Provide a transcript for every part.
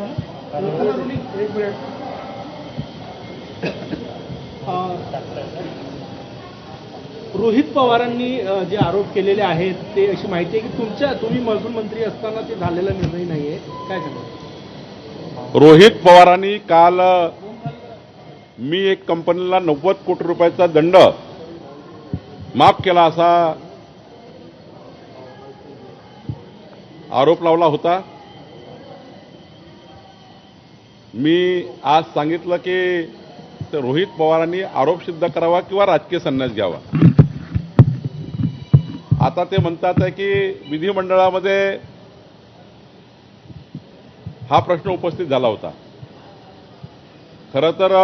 एक मिनिट रोहित पवारांनी जे आरोप केलेले आहेत ते अशी माहिती आहे की तुमच्या तुम्ही महसूल मंत्री असताना ते झालेला निर्णय नाहीये. काय सांगा रोहित पवारांनी काल मी एक कंपनीला नव्वद कोटी रुपयाचा दंड माफ केला असा आरोप लावला होता. मी आज सांगितलं की रोहित पवारांनी आरोप सिद्ध करावा किंवा राजकीय संन्यास घ्यावा. आता ते म्हणतात आहे की विधिमंडळामध्ये हा प्रश्न उपस्थित झाला होता. खरं तर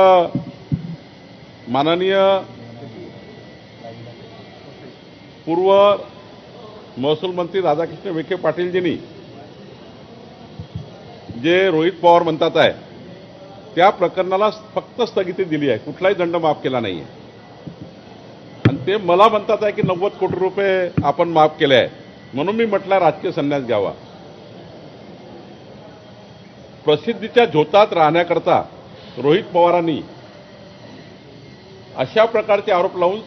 माननीय पूर्व महसूल मंत्री राधाकृष्ण विखे पाटीलजींनी जे रोहित पवार म्हणतात आहे त्या प्रकरणाला फक्त स्थगिती दिली आहे. कुठलाही दंड माफ केला नाही आहे आणि ते मला म्हणतात आहे की नव्वद कोटी रुपये आपण माफ केले आहे. म्हणून मी म्हटलं राजकीय संन्यास घ्यावा. प्रसिद्धीच्या झोतात राहण्याकरता रोहित पवारांनी अशा प्रकारचे आरोप लावून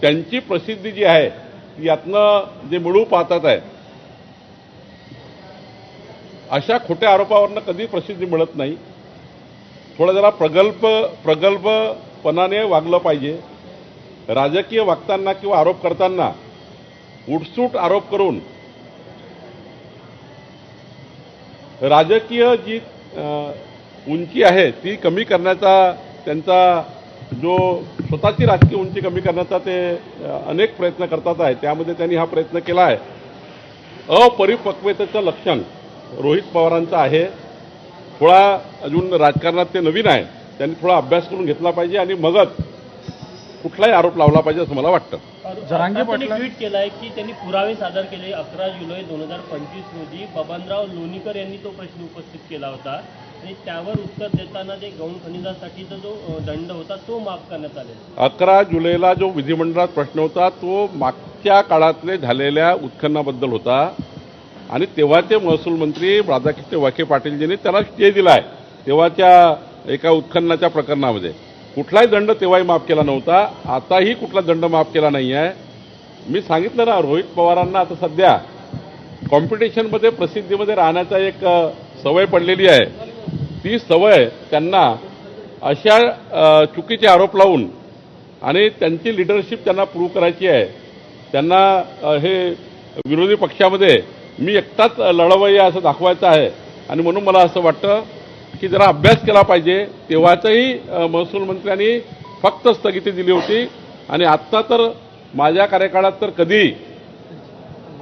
त्यांची प्रसिद्धी जी आहे ती यातनं जे मिळू पाहतात आहे अशा खोट्या आरोपावरनं कधी प्रसिद्धी मिळत नाही. थोडं जरा प्रगल्भ प्रगल्भपणाने वागलं पाहिजे. राजकीय वागताना किंवा आरोप करताना उठसूट आरोप करून राजकीय जी उंची आहे ती कमी करण्याचा त्यांचा जो स्वतःची राजकीय उंची कमी करण्याचा ते अनेक प्रयत्न करतात आहे. त्यामध्ये त्यांनी हा प्रयत्न केला आहे. अपरिपक्वतेचं लक्षण. रोहित पवारांचं आहे. थोडा अजून राजकारणात ते नवीन आहे. त्यांनी थोडा अभ्यास करून घेतला पाहिजे आणि मगच कुठलाही आरोप लावला पाहिजे असं मला वाटतं. जरांगे पाटला- ट्विट केलाय की त्यांनी पुरावे सादर केले अकरा जुलै दोन हजार पंचवीस रोजी. बबनराव लोणीकर यांनी तो प्रश्न उपस्थित केला होता. आणि त्यावर उत्तर देताना ते गौण खनिजासाठीचा जो दंड होता तो माफ करण्यात आलेला अकरा जुलैला जो विधिमंडळात प्रश्न होता तो मागच्या काळातले झालेल्या उत्खननाबद्दल होता. आणि तेव्हाचे महसूल मंत्री राधाकृष्ण वाके पाटीलजींनी त्याला स्टे दिला आहे तेव्हाच्या एका उत्खननाच्या प्रकरणामध्ये. कुठलाही दंड तेव्हाही माफ केला नव्हता आताही कुठला दंड माफ केला नाही आहे मी सांगितलं ना रोहित पवारांना आता सध्या कॉम्पिटिशनमध्ये प्रसिद्धीमध्ये राहण्याचा एक सवय पडलेली आहे. ती सवय त्यांना अशा चुकीचे आरोप लावून आणि त्यांची लिडरशिप त्यांना प्रूव्ह करायची आहे. त्यांना हे विरोधी पक्षामध्ये मी एकटाच लढवय असं दाखवायचं आहे. आणि म्हणून मला असं वाटतं की जरा अभ्यास केला पाहिजे. तेव्हाचंही महसूल मंत्र्यांनी फक्त स्थगिती दिली होती. आणि आत्ता तर माझ्या कार्यकाळात तर कधी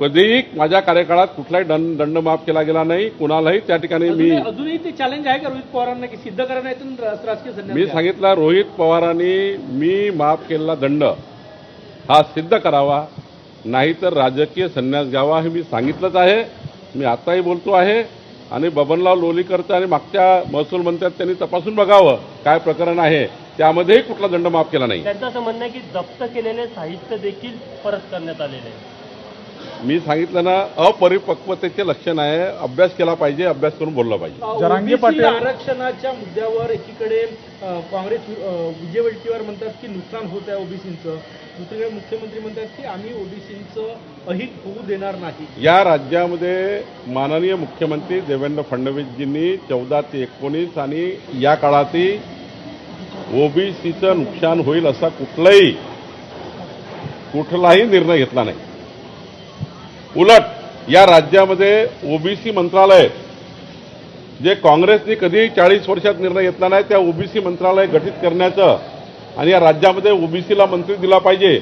कधीही माझ्या कार्यकाळात कुठलाही दंड दंड माफ केला गेला नाही. कुणालाही त्या ठिकाणी मी अजूनही ते चॅलेंज आहे का रोहित पवारांना की सिद्ध करा नाही तर रा- राजकीय संन्यास मी? सांगितलं रोहित पवारांनी मी माफ केलेला दंड हा सिद्ध करावा. नाहीतर राजकीय संन्यास घ्यावा हे मी सांगितलंच आहे. मी आताही बोलतो आहे. आणि बबनराव लोलीकरचं आणि मागच्या महसूल मंत्र्यात त्यांनी तपासून बघावं काय प्रकरण आहे. त्यामध्येही कुठला दंड माफ केला नाही. त्यांचं असं म्हणणं आहे की जप्त केलेले साहित्य देखील परत करण्यात आलेले आहे. मी सांगितलं ना अपरिपक्वतेचे लक्षण आहे. अभ्यास केला पाहिजे अभ्यास करून बोललं पाहिजे. जरांगे पाटील- आरक्षणाच्या मुद्द्यावर एकीकडे काँग्रेस विजय वडेट्टीवार म्हणतात की नुकसान होत आहे ओबीसीचं. दुसरीकडे मुख्यमंत्री म्हणतात की आम्ही ओबीसीचं अहित होऊ देणार नाही. या राज्यामध्ये माननीय मुख्यमंत्री देवेंद्र फडणवीसजींनी चौदा ते एकोणीस आणि या काळातही ओबीसीचं नुकसान होईल असा कुठलाही कुठलाही निर्णय घेतला नाही. उलट या राज्यामध्ये ओबीसी मंत्रालय जे काँग्रेसने कधीही चाळीस वर्षात निर्णय घेतला नाही त्या ओबीसी मंत्रालय गठीत करण्याचं आणि या राज्यामध्ये ओबीसीला मंत्री दिला पाहिजे.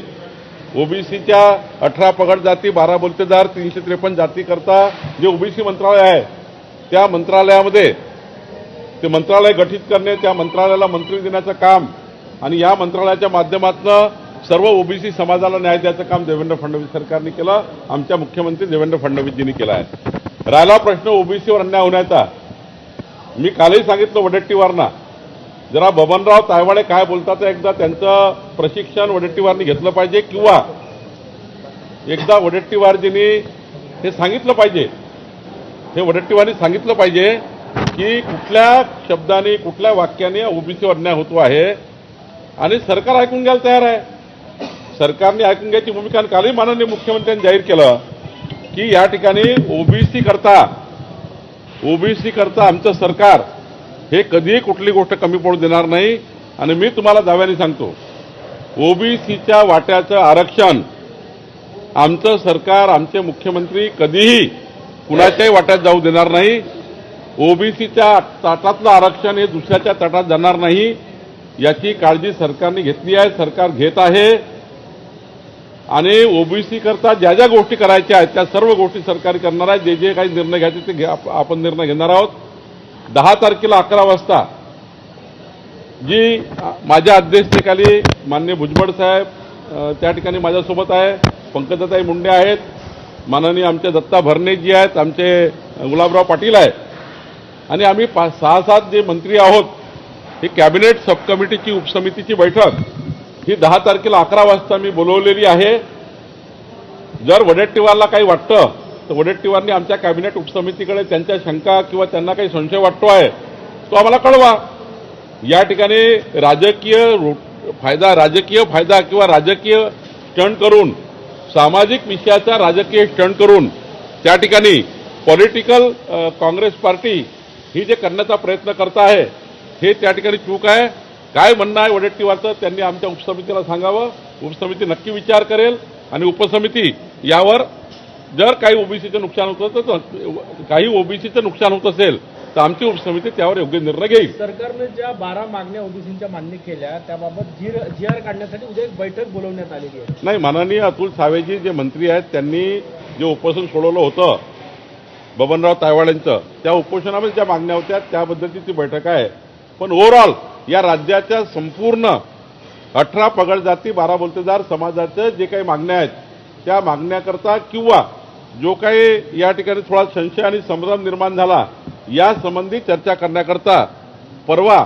ओबीसीच्या अठरा पगड जाती बारा बोलतेदार तीनशे त्रेपन्न जातीकरता जे ओबीसी मंत्रालय आहे त्या मंत्रालयामध्ये ते मंत्रालय गठीत करणे त्या मंत्रालयाला मंत्री देण्याचं काम आणि या मंत्रालयाच्या माध्यमातून सर्व ओबीसी समाजाला न्याय द्यायचं काम देवेंद्र फडणवीस सरकारने केलं आमच्या मुख्यमंत्री देवेंद्र फडणवीसजींनी केलं आहे. राहिला प्रश्न ओबीसीवर अन्याय होण्याचा. मी कालही सांगितलं वडेट्टीवारना. जरा बबनराव तायवाडे काय बोलतात एकदा त्यांचं प्रशिक्षण वडेट्टीवारनी घेतलं पाहिजे किंवा एकदा वडेट्टीवारजींनी हे सांगितलं पाहिजे. हे वडट्टीवारी सांगितलं पाहिजे की कुठल्या शब्दाने कुठल्या वाक्याने ओबीसीवर अन्याय होतो आहे आणि सरकार ऐकून घ्यायला तयार आहे. सरकारने ऐकून घ्यायची भूमिका आणि कालही माननीय मुख्यमंत्र्यांनी जाहीर केलं की या ठिकाणी ओबीसी करता ओबीसी करता आमचं सरकार हे कधीही कुठली गोष्ट कमी पडू देणार नाही. आणि मी तुम्हाला दाव्याने सांगतो ओबीसीच्या वाट्याचं आरक्षण आमचं सरकार आमचे मुख्यमंत्री कधीही कुणाच्याही वाट्यात जाऊ देणार नाही. ओबीसीच्या ताटातलं आरक्षण हे दुसऱ्याच्या ताटात जाणार नाही याची काळजी सरकारने घेतली आहे सरकार घेत आहे. आणि ओबीसी करता ज्या ज्या गोष्टी करायच्या आहेत त्या सर्व गोष्टी सरकार करणार आहे जे जे काही निर्णय घ्यायचे ते घ्या- आपण निर्णय घेणार आहोत. दहा तारखेला अकरा वाजता जी माझ्या अध्यक्षतेखाली मान्य भुजबळ साहेब त्या ठिकाणी माझ्यासोबत आहे. पंकजाताई मुंडे आहेत. माननीय आमचे दत्ता भरणे जी आहेत. आमचे गुलाबराव पाटील आहेत. आणि आम्ही पाच सहा सात जे मंत्री आहोत ही कॅबिनेट सब कमिटीची उपसमितीची बैठक. ही दहा तारखेला अकरा वाजता मी बोलवलेली आहे. जर वडेट्टीवारला काही वाटतं तर वडेट्टीवारनी आमच्या कॅबिनेट उपसमितीकडे त्यांच्या शंका किंवा त्यांना काही संशय वाटतो आहे तो आम्हाला कळवा. या ठिकाणी राजकीय फायदा राजकीय फायदा किंवा राजकीय स्टंट करून सामाजिक विषयाचा राजकीय स्टंट करून त्या ठिकाणी पॉलिटिकल काँग्रेस पार्टी ही जे करण्याचा प्रयत्न करत आहे हे त्या ठिकाणी चूक आहे. काय म्हणणं आहे वडेट्टीवारचं त्यांनी आमच्या उपसमितीला सांगावं. उपसमिती नक्की विचार करेल आणि उपसमिती यावर जर काही ओबीसीचं नुकसान होत असेल तर काही ओबीसीचं नुकसान होत असेल तर आमची उपसमिती त्यावर योग्य निर्णय घेईल. सरकारने ज्या बारा मागण्या ओबीसींच्या मान्य केल्या त्याबाबत जी जी आर काढण्यासाठी उद्या एक बैठक बोलवण्यात आलेली आहे. नाही माननीय अतुल सावेजी जे मंत्री आहेत त्यांनी जे उपोषण सोडवलं होतं बबनराव तायवाड्यांचं त्या उपोषणामध्ये ज्या मागण्या होत्या त्याबद्दलची ती बैठक आहे. पण ओव्हरऑल या राज्याच्या संपूर्ण अठरा पगड जाती बारा बोलतेदार समाजाचं जे काही मागण्या आहेत त्या मागण्याकरता किंवा जो काही या ठिकाणी थोडा संशय आणि संभ्रम निर्माण झाला यासंबंधी चर्चा करण्याकरता परवा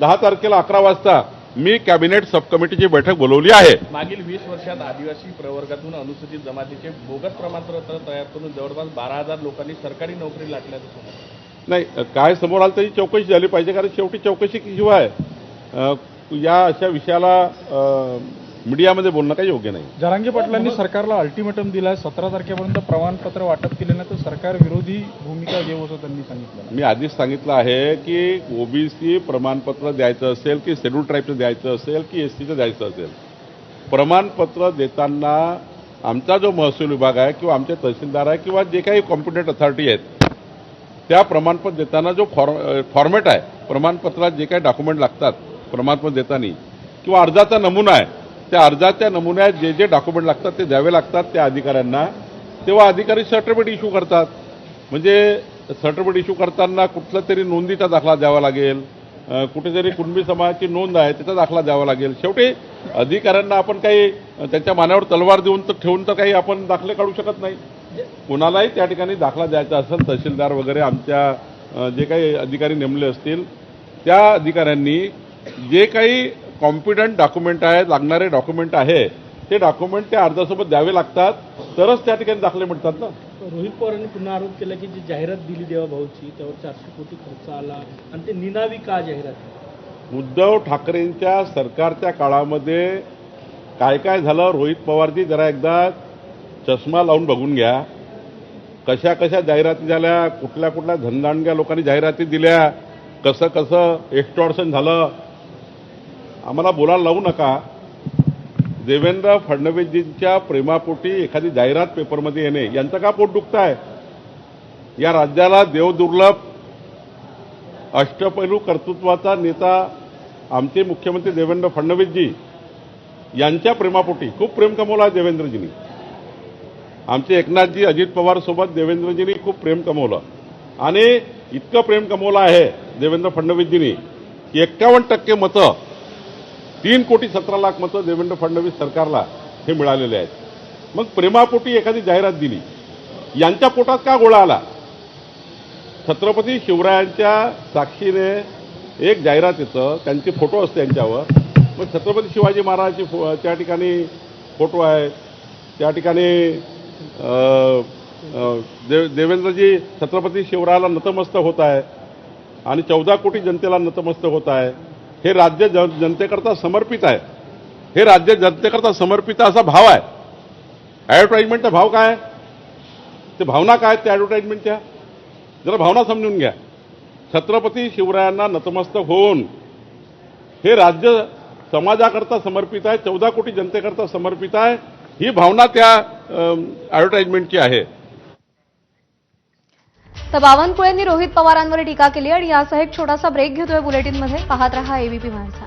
दहा तारखेला अकरा वाजता मी कॅबिनेट सब कमिटीची बैठक बोलवली आहे. मागील वीस वर्षात आदिवासी प्रवर्गातून अनुसूचित जमातीचे बोगस प्रमाणपत्र तयार करून जवळपास बारा हजार लोकांनी सरकारी नोकरी लाटल्याचं समजतं. नाही काय समोर आलं त्याची चौकशी झाली पाहिजे कारण शेवटी चौकशी शिवाय या अशा विषयाला मीडियामध्ये बोलणं काही योग्य नाही. जरांगे पाटलांनी सरकारला अल्टिमेटम दिलाय सतरा तारखेपर्यंत प्रमाणपत्र वाटप केले नाही तर सरकार विरोधी भूमिका घेऊ असं त्यांनी सांगितलं. मी आधीच सांगितलं आहे की ओबीसी प्रमाणपत्र द्यायचं असेल की शेड्यूल ट्राईबचं द्यायचं असेल की एस टीचं द्यायचं असेल प्रमाणपत्र देताना आमचा जो महसूल विभाग आहे किंवा आमचे तहसीलदार आहे किंवा जे काही कॉम्पिटंट अथॉरिटी आहेत त्या प्रमाणपत्र देताना जो फॉर फॉर्मॅट आहे प्रमाणपत्रात जे काही डॉक्युमेंट लागतात प्रमाणपत्र देताना किंवा अर्जाचा नमुना आहे त्या अर्जाच्या नमुन्यात जे जे डॉक्युमेंट लागतात ते द्यावे लागतात त्या अधिकाऱ्यांना. तेव्हा अधिकारी सर्टिफिकेट इश्यू करतात. म्हणजे सर्टिफिकेट इश्यू करताना कुठला तरी नोंदीचा दाखला द्यावा लागेल कुठेतरी कुणबी समाजाची नोंद आहे त्याचा दाखला द्यावा लागेल. शेवटी अधिकाऱ्यांना आपण काही त्यांच्या मानावर तलवार देऊन तर ठेवून तर काही आपण दाखले काढू शकत नाही. कुणालाही त्या ठिकाणी दाखला द्यायचा असेल तहसीलदार वगैरे आमच्या जे काही अधिकारी नेमले असतील त्या अधिकाऱ्यांनी जे काही कॉम्पिटंट डॉक्युमेंट आहेत लागणारे डॉक्युमेंट आहे ते डॉक्युमेंट त्या अर्जासोबत द्यावे लागतात. तरच त्या ठिकाणी दाखले मिळतात ना. रोहित पवारांनी पुन्हा आरोप केला की जी जाहिरात दिली देवाभाऊची त्यावर चारशे कोटी खर्च आला आणि ते निनावी का जाहिरात उद्धव ठाकरेंच्या सरकारच्या काळामध्ये काय काय झालं? रोहित पवारजी जरा एकदा चष्मा लावून बघून घ्या. कशा कशा जाहिराती झाल्या कुठल्या कुठल्या धनदांडग्या लोकांनी जाहिराती दिल्या कसं कसं एक्स्टॉर्शन झालं. आम्हाला बोलायला लावू नका. देवेंद्र फडणवीसजींच्या प्रेमापोटी एखादी जाहिरात पेपरमध्ये येणे यांचं का पोट दुखत आहे या राज्याला देवदुर्लभ अष्टपैलू कर्तृत्वाचा नेता आमचे मुख्यमंत्री देवेंद्र फडणवीसजी यांच्या प्रेमापोटी खूप प्रेम कमवला आहे देवेंद्रजींनी. आमचे एकनाथजी अजित पवारसोबत देवेंद्रजींनी खूप प्रेम कमवलं. आणि इतकं प्रेम कमवलं आहे देवेंद्र फडणवीसजींनी की एक्कावन्न टक्के मतं तीन कोटी सतरा लाख मतं देवेंद्र फडणवीस सरकारला हे मिळालेले आहेत. मग प्रेमापोटी एखादी जाहिरात दिली यांच्या पोटात का गोळा आला? छत्रपती शिवरायांच्या साक्षीने एक जाहिरात येतं त्यांचे फोटो असते त्यांच्यावर मग छत्रपती शिवाजी महाराजांची फो त्या ठिकाणी फोटो आहे त्या ठिकाणी देव देवेंद्रजी छत्रपती शिवरायाला नतमस्तक होत आहे आणि चौदा कोटी जनतेला नतमस्तक होत आहे. हे राज्य जन जनतेकरता समर्पित आहे. हे राज्य जनतेकरता समर्पित असा भाव आहे. ॲडव्हर्टाईजमेंटचा भाव काय? आहे? ते भावना काय आहेत त्या ॲडव्हर्टाईजमेंटच्या जरा भावना समजून घ्या. छत्रपती शिवरायांना नतमस्तक होऊन हे राज्य समाजाकरता समर्पित आहे चौदा कोटी जनतेकरता समर्पित आहे. ही भावना त्या ॲडव्हर्टाईजमेंटची आहे. तर बावनकुळेंनी रोहित पवारांवर टीका केली आणि यासह एक छोटासा ब्रेक घेतोय बुलेटिनमध्ये. पाहत रहा एबीपी माझा